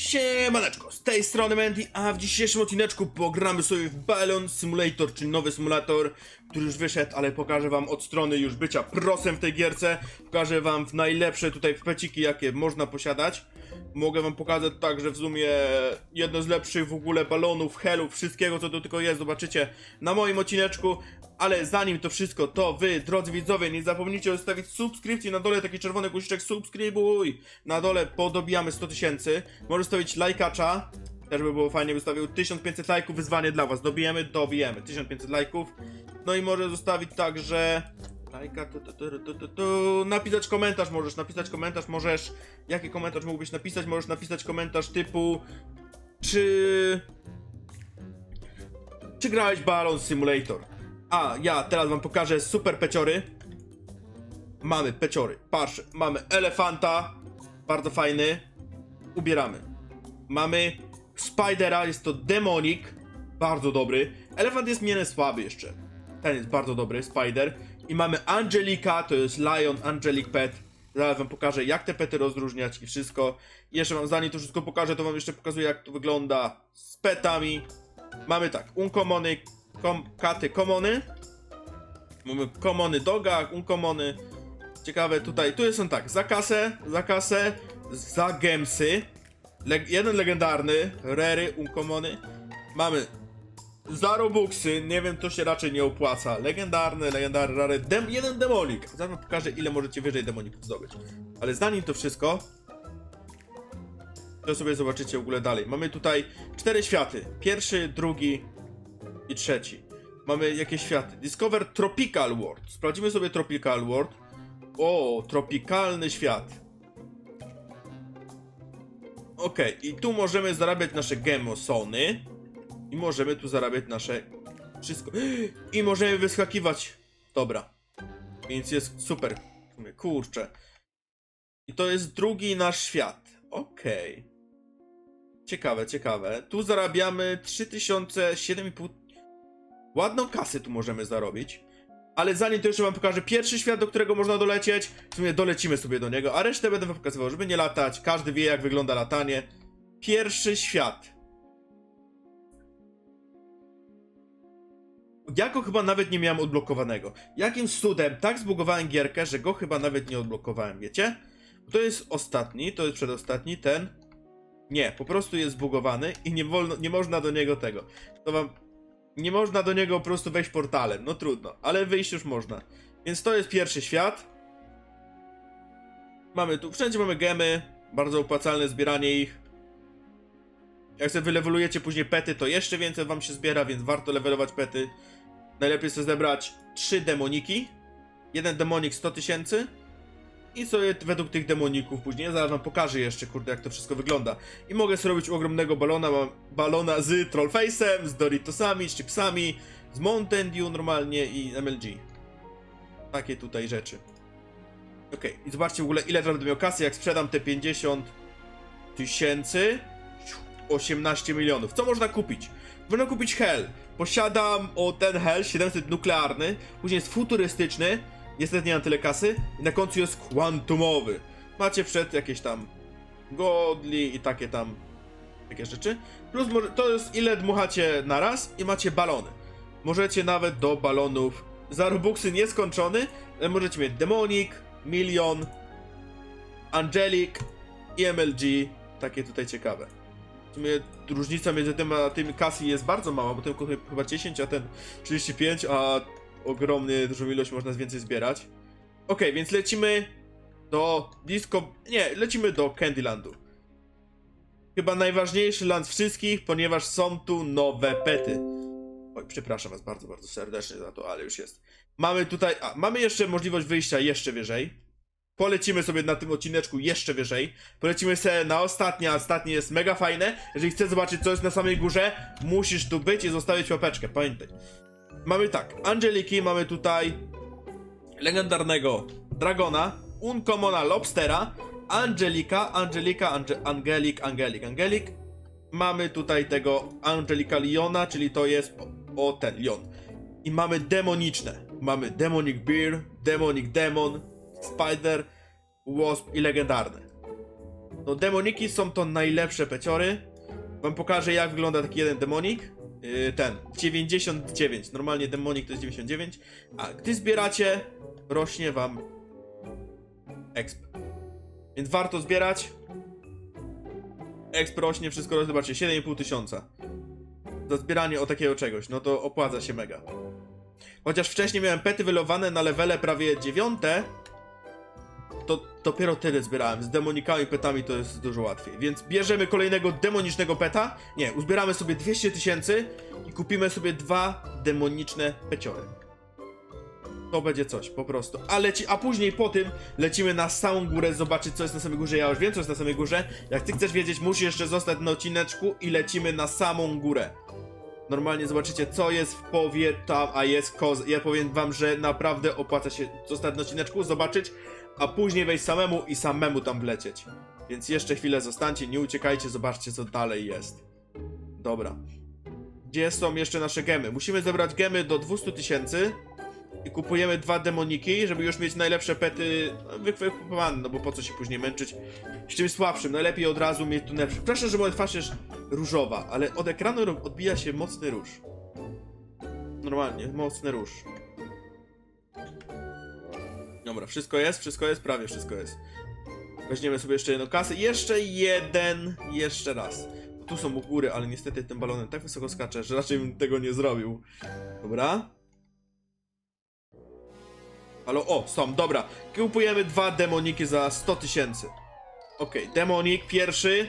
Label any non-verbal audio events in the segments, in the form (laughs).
Siemaneczko, z tej strony Mandy, a w dzisiejszym odcineczku pogramy sobie w Balloon Simulator, czyli nowy symulator, który już wyszedł, ale pokażę wam od strony już bycia prosem w tej gierce. Pokażę wam w najlepsze tutaj peciki, jakie można posiadać. Mogę wam pokazać także w sumie jedno z lepszych w ogóle balonów, helów, wszystkiego co tu tylko jest, zobaczycie na moim odcineczku. Ale zanim to wszystko, to wy, drodzy widzowie, nie zapomnijcie zostawić subskrypcji, na dole taki czerwony guziczek subskrybuj. Na dole podobijamy 100 tysięcy. Możesz stawić lajkacza, też by było fajnie, wystawił 1500 lajków, wyzwanie dla was. Dobijemy? Dobijemy. 1500 lajków. No i może zostawić także... Lajka, tu, tu, tu, tu, tu, tu. Napisać komentarz możesz, napisać komentarz możesz. Jaki komentarz mógłbyś napisać? Możesz napisać komentarz typu... Czy... Czy grałeś Balloon Simulator? A, ja teraz wam pokażę super peciory. Mamy peciory, patrz, mamy elefanta, bardzo fajny. Ubieramy. Mamy Spidera, jest to demonik, bardzo dobry. Elefant jest mnie słaby jeszcze. Ten jest bardzo dobry, Spider. I mamy Angelika, to jest Lion Angelic Pet. Zaraz wam pokażę, jak te pety rozróżniać i wszystko. Jeszcze wam zanim to wszystko pokażę, to wam jeszcze pokazuję, jak to wygląda z petami. Mamy tak, uncommony, kom, katy komony. Mamy komony doga, uncommony. Ciekawe tutaj, tu są tak, za kasę, za kasę, za gemsy. Jeden legendarny, rery, uncommony. Mamy za robuxy, nie wiem, to się raczej nie opłaca. Legendarny, legendarny, rary, dem jeden demonik. Zaraz pokażę, ile możecie wyżej demoników zdobyć. Ale zanim to wszystko, to sobie zobaczycie w ogóle dalej. Mamy tutaj cztery światy. Pierwszy, drugi i trzeci. Mamy jakieś światy. Discover Tropical World. Sprawdzimy sobie Tropical World. O, tropikalny świat. Okej, i tu możemy zarabiać nasze gemosony. I możemy tu zarabiać nasze wszystko. (gasps) I możemy wyskakiwać. Dobra. Więc jest super. Kurczę. I to jest drugi nasz świat. Okej. Ciekawe, ciekawe. Tu zarabiamy 3007,5. Ładną kasę tu możemy zarobić. Ale zanim to jeszcze wam pokażę pierwszy świat, do którego można dolecieć, w sumie dolecimy sobie do niego, a resztę będę wam pokazywał, żeby nie latać. Każdy wie, jak wygląda latanie. Pierwszy świat. Ja go chyba nawet nie miałem odblokowanego. Jakim cudem tak zbugowałem gierkę, że go chyba nawet nie odblokowałem, wiecie? To jest ostatni, to jest przedostatni, ten. Nie, po prostu jest zbugowany i nie wolno, nie można do niego tego. To wam. Nie można do niego po prostu wejść portalem, no trudno, ale wyjść już można. Więc to jest pierwszy świat. Mamy tu, wszędzie mamy gemy, bardzo opłacalne zbieranie ich. Jak sobie wylewelujecie później pety, to jeszcze więcej wam się zbiera, więc warto levelować pety. Najlepiej sobie zebrać 3 demoniki. Jeden demonik 100 tysięcy. I sobie według tych demoników później, zaraz wam pokażę jeszcze, kurde, jak to wszystko wygląda. I mogę sobie robić ogromnego balona, mam balona z Trollface'em, z Doritosami, z chipsami, z Mountain Dew normalnie i MLG. Takie tutaj rzeczy. Okej, i zobaczcie w ogóle ile będę miał kasy, jak sprzedam te 50 tysięcy. 18 milionów. Co można kupić? Można kupić Hell. Posiadam o ten Hell 700 nuklearny, później jest futurystyczny, niestety nie mam tyle kasy, i na końcu jest kwantumowy. Macie przed jakieś tam godli i takie tam takie rzeczy. Plus to jest ile dmuchacie na raz i macie balony. Możecie nawet do balonów za Robuxy nieskończony, ale możecie mieć Demonik, Milion, Angelic i MLG. Takie tutaj ciekawe. W sumie różnica między tym a tym kasy jest bardzo mała, bo ten chyba 10, a ten 35, a ogromny, dużą ilość można więcej zbierać. Okej, więc lecimy do disco... Nie, lecimy do Candylandu. Chyba najważniejszy land wszystkich, ponieważ są tu nowe pety. Oj, przepraszam was bardzo, bardzo serdecznie za to, ale już jest. Mamy tutaj... A, mamy jeszcze możliwość wyjścia jeszcze wyżej. Polecimy sobie na tym odcineczku jeszcze wyżej. Polecimy sobie na ostatnie, a ostatnie jest mega fajne. Jeżeli chcesz zobaczyć, co jest na samej górze, musisz tu być i zostawić łapeczkę, pamiętaj. Mamy tak, Angeliki, mamy tutaj legendarnego Dragona, Uncommona Lobstera, Angelika, Angelika, Ange Angelik, Angelik, Angelik. Mamy tutaj tego Angelika Liona, czyli to jest o, o ten Lion. I mamy demoniczne. Mamy Demonic Bear, Demonic Demon, Spider, Wasp i legendarny. No demoniki są to najlepsze peciory. Wam pokażę jak wygląda taki jeden demonik. Yy, ten, 99. Normalnie demonik to jest 99. A gdy zbieracie, rośnie wam exp. Więc warto zbierać. Exp rośnie, wszystko rośnie, zobaczcie, 7,5 tysiąca. Za zbieranie o takiego czegoś, no to opłaca się mega. Chociaż wcześniej miałem pety wylowane na levele prawie dziewiąte, to dopiero tyle zbierałem. Z demonikami petami to jest dużo łatwiej. Więc bierzemy kolejnego demonicznego peta. Nie, uzbieramy sobie 200 tysięcy i kupimy sobie dwa demoniczne peciory. To będzie coś, po prostu. A, leci, a później po tym lecimy na samą górę, zobaczyć co jest na samej górze. Ja już wiem co jest na samej górze. Jak ty chcesz wiedzieć, musisz jeszcze zostać na odcineczku i lecimy na samą górę. Normalnie zobaczycie co jest w powie tam, a jest koz. Ja powiem wam, że naprawdę opłaca się zostać odcineczku, zobaczyć, a później wejść samemu i samemu tam wlecieć. Więc jeszcze chwilę zostańcie, nie uciekajcie, zobaczcie co dalej jest. Dobra. Gdzie są jeszcze nasze gemy? Musimy zebrać gemy do 200 tysięcy i kupujemy dwa demoniki, żeby już mieć najlepsze pety no, wy- wykupowane, no bo po co się później męczyć z czymś słabszym, najlepiej od razu mieć tu lepszy. Proszę, że moja twarz jest różowa, ale od ekranu odbija się mocny róż. Normalnie, mocny róż. Dobra, wszystko jest, wszystko jest, prawie wszystko jest. Weźmiemy sobie jeszcze jedną kasę. Jeszcze jeden, jeszcze raz. Tu są u góry, ale niestety tym balonem tak wysoko skaczę, że raczej bym tego nie zrobił. Dobra. Halo, o, są, dobra. Kupujemy dwa demoniki za 100 tysięcy. Okej, demonik pierwszy.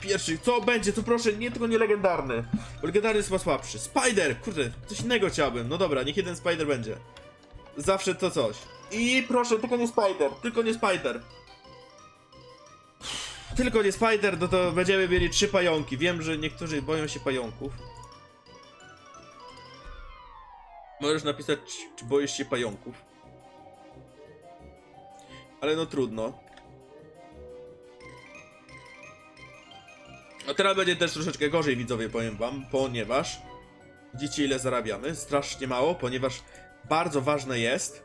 Pierwszy, co będzie? To proszę, nie tylko nie legendarny. Bo legendarny jest chyba słabszy. Spider! Kurde, coś innego chciałbym. No dobra, niech jeden Spider będzie. Zawsze to coś. I proszę, tylko nie Spider, tylko nie Spider. Tylko nie Spider, no to będziemy mieli trzy pająki. Wiem, że niektórzy boją się pająków. Możesz napisać, czy- boisz się pająków. Ale no trudno. A teraz będzie też troszeczkę gorzej, widzowie, powiem wam, ponieważ widzicie ile zarabiamy? Strasznie mało, ponieważ bardzo ważne jest,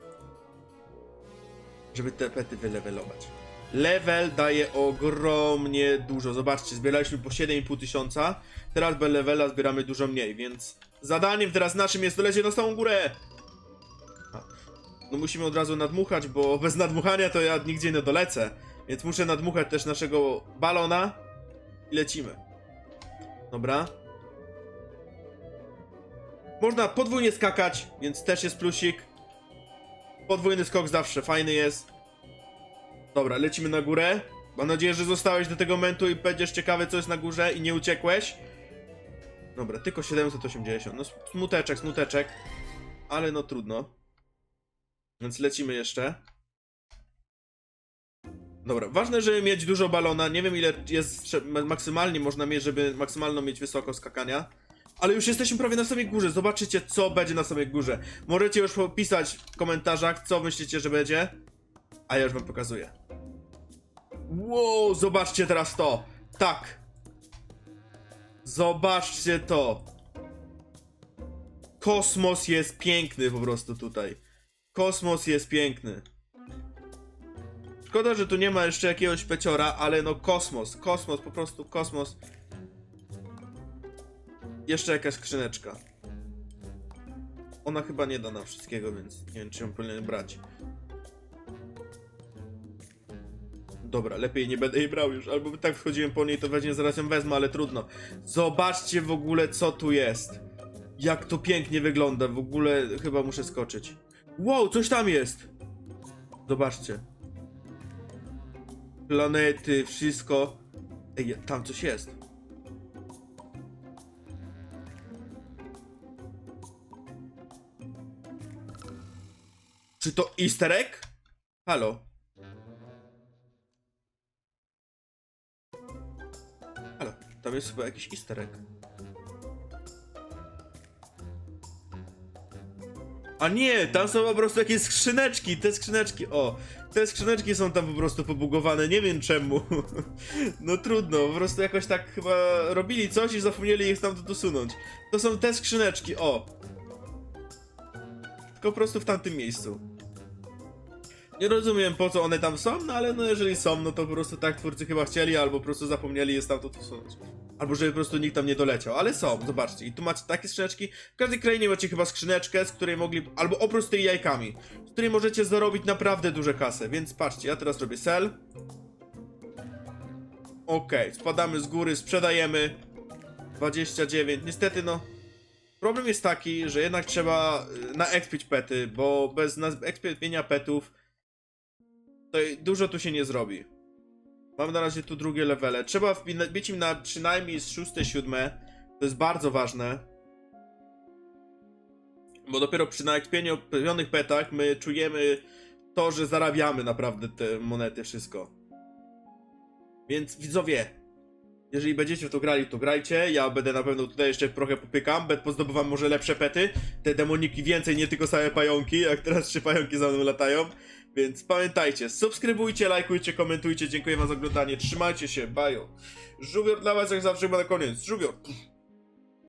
żeby te pety wylevelować. Level daje ogromnie dużo. Zobaczcie, zbieraliśmy po 7,5 tysiąca, teraz bez levela zbieramy dużo mniej, więc zadaniem teraz naszym jest dolecieć na samą górę. No musimy od razu nadmuchać, bo (laughs) bez nadmuchania to ja nigdzie nie dolecę. Więc muszę nadmuchać też naszego balona i lecimy. Dobra. Można podwójnie skakać, więc też jest plusik. Podwójny skok zawsze fajny jest. Dobra, lecimy na górę. Mam nadzieję, że zostałeś do tego momentu i będziesz ciekawy, co jest na górze i nie uciekłeś. Dobra, tylko 780. No smuteczek, smuteczek. Ale no trudno. Więc lecimy jeszcze. Dobra, ważne, żeby mieć dużo balona. Nie wiem ile jest maksymalnie można mieć, żeby maksymalną mieć wysoko skakania. Ale już jesteśmy prawie na samej górze. Zobaczycie, co będzie na samej górze. Możecie już pisać w komentarzach, co myślicie, że będzie. A ja już wam pokazuję. Wow, zobaczcie teraz to. Tak. Zobaczcie to. Kosmos jest piękny po prostu tutaj. Kosmos jest piękny. Szkoda, że tu nie ma jeszcze jakiegoś peciora, ale no kosmos, kosmos, po prostu kosmos. Jeszcze jakaś skrzyneczka. Ona chyba nie da nam wszystkiego, więc nie wiem, czy ją powinien brać. Dobra, lepiej nie będę jej brał już, albo tak wchodziłem po niej, to weźmie zaraz ją wezmę, ale trudno. Zobaczcie w ogóle, co tu jest. Jak to pięknie wygląda, w ogóle chyba muszę skoczyć. Wow, coś tam jest! Zobaczcie. Planety, wszystko. Ej, tam coś jest. Czy to easter egg? Halo? Jest chyba jakiś easter egg. A nie, tam są po prostu jakieś skrzyneczki, te skrzyneczki, o, te skrzyneczki są tam po prostu pobugowane, nie wiem czemu. (laughs) No trudno, po prostu jakoś tak chyba robili coś i zapomnieli ich tam dosunąć. To są te skrzyneczki, o. Tylko po prostu w tamtym miejscu. Nie rozumiem po co one tam są, no ale no jeżeli są, no to po prostu tak twórcy chyba chcieli, albo po prostu zapomnieli je stamtąd usunąć. Albo żeby po prostu nikt tam nie doleciał, ale są, zobaczcie. I tu macie takie skrzyneczki. W każdej krainie macie chyba skrzyneczkę, z której mogli, albo oprócz tej jajkami, z której możecie zarobić naprawdę duże kasę. Więc patrzcie, ja teraz robię sell. Okej, spadamy z góry, sprzedajemy. 29, niestety no. Problem jest taki, że jednak trzeba y, naekspić pety, bo bez ekspienia petów to dużo tu się nie zrobi. Mam na razie tu drugie levele. Trzeba wbina- bić im na przynajmniej z szóste, siódme. To jest bardzo ważne. Bo dopiero przy naekspionych petach my czujemy to, że zarabiamy naprawdę te monety, wszystko. Więc widzowie, jeżeli będziecie w to grali, to grajcie. Ja będę na pewno tutaj jeszcze trochę popykam. Pozdobywam może lepsze pety. Te demoniki więcej, nie tylko same pająki, jak teraz trzy pająki za mną latają. Więc pamiętajcie, subskrybujcie, lajkujcie, komentujcie. Dziękuję wam za oglądanie. Trzymajcie się, bajo. Żółwior dla was jak zawsze chyba na koniec. Żółwior.